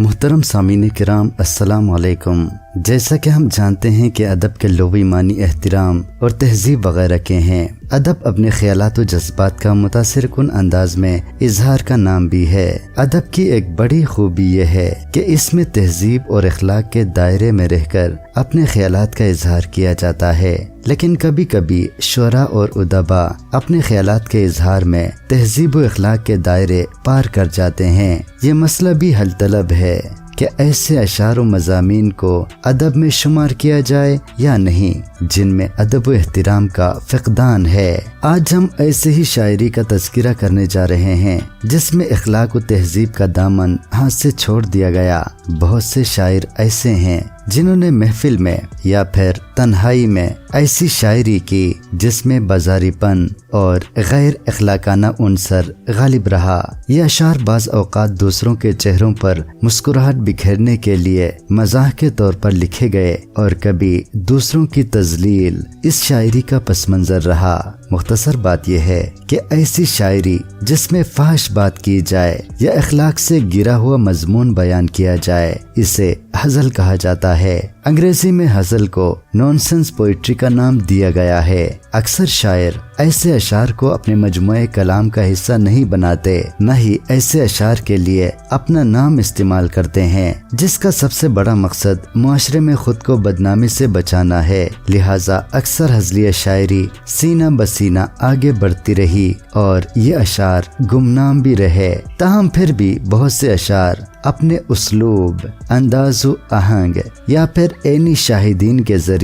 मोहतरम सामीन कराम, अस्सलाम वालेकुम। जैसा कि हम जानते हैं कि अदब के लोवी मानी एहतराम और तहजीब वगैरह के हैं। अदब अपने ख्याल और जज्बात का मुतासर कन अंदाज में इजहार का नाम भी है। अदब की एक बड़ी खूबी यह है कि इसमें तहजीब और अखलाक के दायरे में रहकर अपने ख्याल का इजहार किया जाता है। लेकिन कभी कभी शरा और उदबा अपने ख्याल के इजहार में तहजीब अखलाक के दायरे पार कर जाते हैं। ये मसला भी हल तलब है कि ऐसे अशार मजामी को अदब में शुमार किया जाए या नहीं, जिनमें अदब व एहतराम का फ़कदान है। आज हम ऐसे ही शायरी का तस्करा करने जा रहे हैं, जिसमें अखलाक व तहजीब का दामन हाथ से छोड़ दिया गया। बहुत से शायर ऐसे हैं जिन्होंने महफिल में या फिर तन्हाई में ऐसी शायरी की जिसमें बाजारीपन और गैर अखलाकाना उनसर गालिब रहा यह अशार बाज अवकात दूसरों के चेहरों पर मुस्कुराहट बिखेरने के लिए मज़ाक के तौर पर लिखे गए और कभी दूसरों की तजलील इस शायरी का पस मंजर रहा। मुख्तसर बात यह है कि ऐसी शायरी जिसमें फाश बात की जाए या अखलाक से गिरा हुआ मजमून बयान किया जाए, इसे हजल कहा जाता है। अंग्रेज़ी में हजल को नॉनसेंस पोइट्री का नाम दिया गया है। अक्सर शायर ऐसे अशार को अपने मजमु कलाम का हिस्सा नहीं बनाते, न ही ऐसे अशार के लिए अपना नाम इस्तेमाल करते हैं, जिसका सबसे बड़ा मकसद माशरे में खुद को बदनामी से बचाना है। लिहाजा अक्सर हजलिया शायरी सीना बसीना आगे बढ़ती रही और ये अशार गुमनाम भी रहे। ताहम फिर भी बहुत से अशार अपने उसलूब, अंदाज आहंग या फिर एनी शाहिदीन के ज़रिए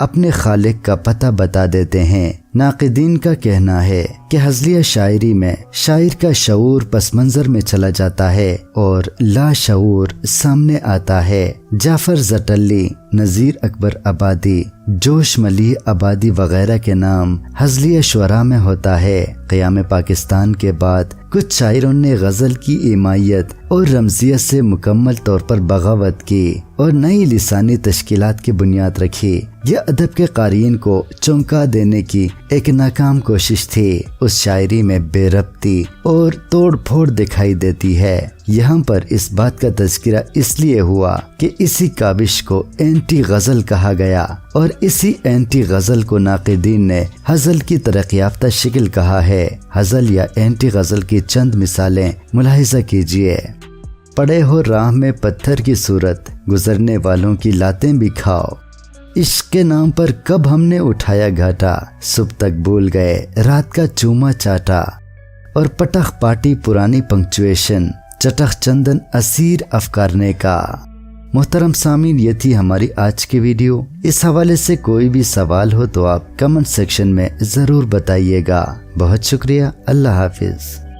अपने खालिक का पता बता देते हैं। नाकदीन का कहना है कि हजलिया शायरी में शायर का शूर पस मंजर में चला जाता है और लाशूर सामने आता है। जाफ़र जटल्ली, नजीर अकबर आबादी, जोश मली आबादी वगैरह के नाम हजलिया शुरा में होता है। क़याम पाकिस्तान के बाद कुछ शायरों ने गज़ल की इमायत और रमजियत से मुकम्मल तौर पर बगावत की और नई लिसानी तश्कीलात की बुनियाद रखी। यह अदब के कारीन को चौंका देने की एक नाकाम कोशिश थी। उस शायरी में बेरबती और तोड़ फोड़ दिखाई देती है। यहाँ पर इस बात का तस्करा इसलिए हुआ कि इसी काबिश को एंटी गज़ल कहा गया और इसी एंटी गज़ल को नाकदीन ने हजल की तरक् याफ्ता शिकल कहा है। हजल या एंटी गज़ल की चंद मिसालें मुलाहिजा कीजिए। पड़े हो राह में पत्थर की सूरत, गुजरने वालों की लातें भी खाओ। इश्क नाम पर कब हमने उठाया घाटा? सुबह तक भूल गए, रात का चूमा चाटा और पटख पाटी पुरानी पंक्चुएशन, चटख चंदन असीर अफकारने का। मोहतरम सामीन, ये थी हमारी आज की वीडियो। इस हवाले से कोई भी सवाल हो तो आप कमेंट सेक्शन में ज़रूर बताइएगा। बहुत शुक्रिया, अल्लाह हाफिज़।